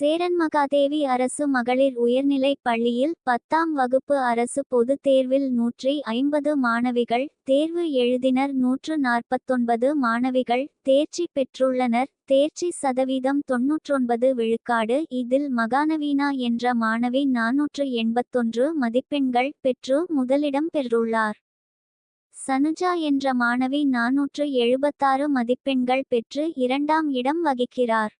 சேரன்மகாதேவி அரசு மகளிர் உயர்நிலைப் பள்ளியில் பத்தாம் வகுப்பு அரசு பொதுத் தேர்வில் நூற்றி ஐம்பது மாணவிகள் தேர்வு எழுதினர் நூற்று நாற்பத்தொன்பது மாணவிகள் தேர்ச்சி பெற்றுள்ளனர் தேர்ச்சி சதவீதம் தொன்னூற்றொன்பது விழுக்காடு இதில் மகானவீனா என்ற மாணவி நாநூற்று எண்பத்தொன்று மதிப்பெண்கள் பெற்று முதலிடம் பெற்றுள்ளார். சனுஜா என்ற மாணவி நாநூற்று எழுபத்தாறு மதிப்பெண்கள் பெற்று இரண்டாம் இடம் வகிக்கிறார்.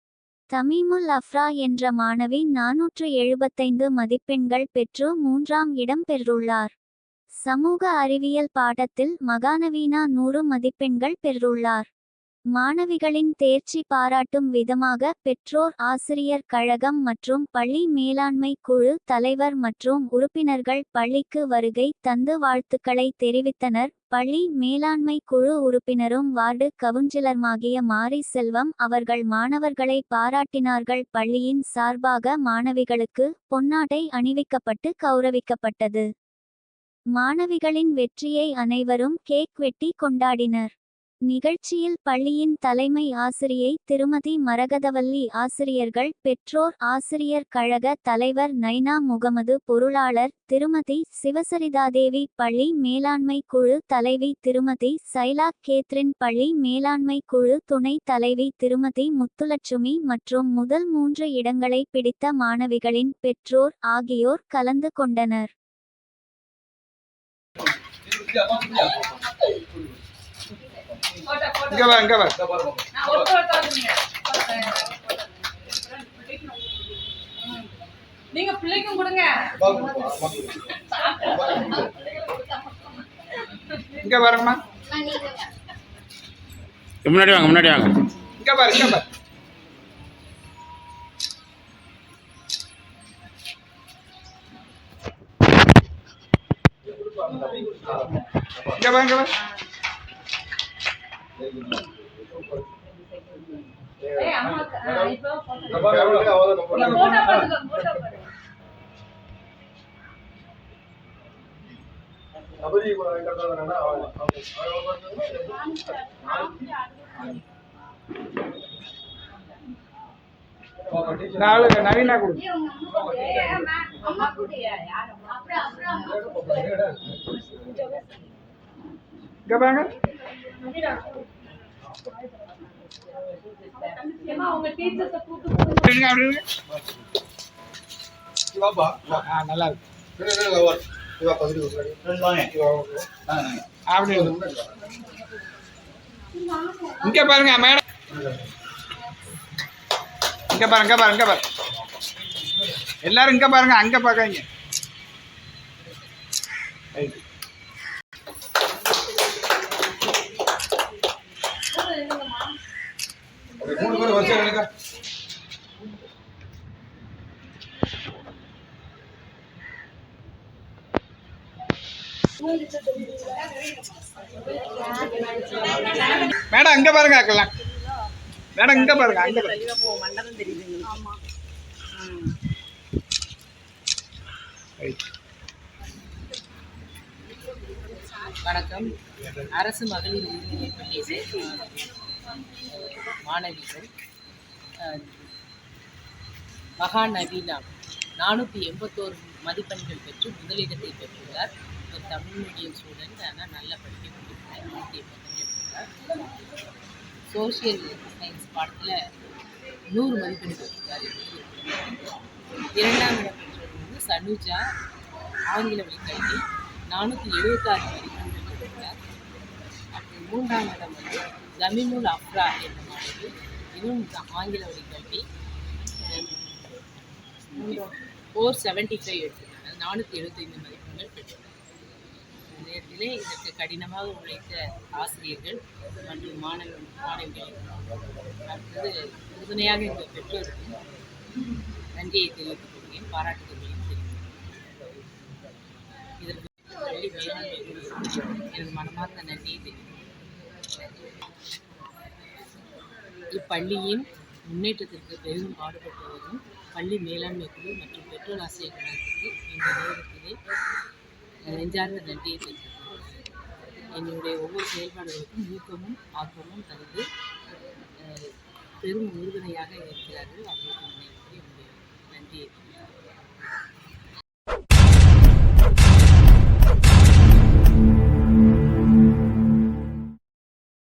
தமீமுல் அஃப்ரா என்ற மாணவி நாநூற்று எழுபத்தைந்து மதிப்பெண்கள் பெற்று மூன்றாம் இடம் பெற்றுள்ளார். சமூக அறிவியல் பாடத்தில் மகானவீனா நூறு மதிப்பெண்கள் பெற்றுள்ளார். மாணவிகளின் தேர்ச்சி பாராட்டும் விதமாக பெற்றோர் ஆசிரியர் கழகம் மற்றும் பள்ளி மேலாண்மை குழு தலைவர் மற்றும் உறுப்பினர்கள் பள்ளிக்கு வருகை தந்து வாழ்த்துக்களை தெரிவித்தனர். பள்ளி மேலாண்மை குழு உறுப்பினரும் வார்டு கவுன்சிலருமாகிய மாரி செல்வம் அவர்கள் மாணவர்களை பாராட்டினார்கள். பள்ளியின் சார்பாக மாணவிகளுக்கு பொன்னாடை அணிவிக்கப்பட்டு கௌரவிக்கப்பட்டது. மாணவிகளின் வெற்றியை அனைவரும் கேக் வெட்டி கொண்டாடினர். நிகழ்ச்சியில் பள்ளியின் தலைமை ஆசிரியை திருமதி மரகதவல்லி ஆசிரியர்கள் பெற்றோர் ஆசிரியர் கழக தலைவர் நைனா முகமது பொருளாளர் திருமதி சிவசரிதாதேவி பள்ளி மேலாண்மை குழு தலைவி திருமதி சைலா கேத்ரின் பள்ளி மேலாண்மை குழு துணை தலைவி திருமதி முத்துலட்சுமி மற்றும் முதல் மூன்று இடங்களை பிடித்த மாணவிகளின் பெற்றோர் ஆகியோர் கலந்து கொண்டனர். இங்க வா இங்க வா. நீங்க பிள்ளைக்கும் கொடுங்க. இங்க பாருங்கம்மா முன்னாடி வாங்க முன்னாடி வாங்க. இங்க பாரு இங்க பாரு. இங்க பாரு போட்டோ பாருங்க நாலு நவீனா கொடு ஏய், அம்மா நல்லா இருக்கு. அப்படி. இங்க பாருங்க மேடம். இங்க பாருங்க இங்க பாருங்க இங்க பாருங்க. எல்லாரும் இங்க பாருங்க அங்க பாக்காதீங்க. மேடம் அங்க பாருங்க அக்கலாம் மேடம் இங்க பாருங்க அங்க பாருங்க. வணக்கம். அரசு மகளிர் உயர்நிலைப் மாணவிகள் மகாநவீனா நானூற்றி எண்பத்தோரு மதிப்பெண்கள் பெற்று முதலிடத்தை பெற்றுள்ளார். ஒரு தமிழ் மீடியம் ஸ்டூடெண்ட் ஆனால் நல்லா படிக்கக்கூடியவர் நானூற்றி எண்பத்தஞ்சு பெற்றுள்ளார். சோஷியல் சயின்ஸ் பாடத்தில் நூறு மதிப்பெண் பெற்றுள்ளார். இரண்டாம் இடம் பெற்றவர் வந்து சனுஜா. ஆங்கில வழிக்கல்வி. நானூற்றி எழுபத்தாறு மதிப்பெண்கள் பெற்றுள்ளார். அப்புறம் மூன்றாம் இடம் வந்து ஜமீனுல் அப்ரா என்ற மாணவி இதுவும் ஆங்கில வழிக்கல்வி. ஃபோர் செவன்ட்டி ஃபைவ் எடுத்திருக்காங்க நானூற்றி எழுபத்தைந்து மதிப்பெண்கள் பெற்றிருக்காங்க நேரத்திலே இதற்கு கடினமாக உழைத்த ஆசிரியர்கள் மற்றும் மாணவ மாணவிகள். அடுத்தது உறுதுணையாக எங்கள் பெற்றோருக்கும் நன்றியை தெரிவித்துக் கொள்கிறேன். பாராட்டுதல்களையும் தெரிவித்துக் இதற்கு பள்ளி மேலாண்மை எனது மனமார்ந்த நன்றியை தெரிவித்துக் இப்பள்ளியின் முன்னேற்றத்திற்கு பெரிதும் பாடுபட்டு வரும் பள்ளி மேலாண்மை குழு மற்றும் பெற்றோர் ஆசிரியர் கழகத்துக்கு இந்த நேரத்திலே நெஞ்சார்ந்த நன்றியை தெரிவித்துக் என்னுடைய ஒவ்வொரு செயல்பாடுகளுக்கும் ஊக்கமும் ஆக்கமும் தந்து பெரும் உறுதுணையாக இருக்கிறார்கள் அவர்களுக்கு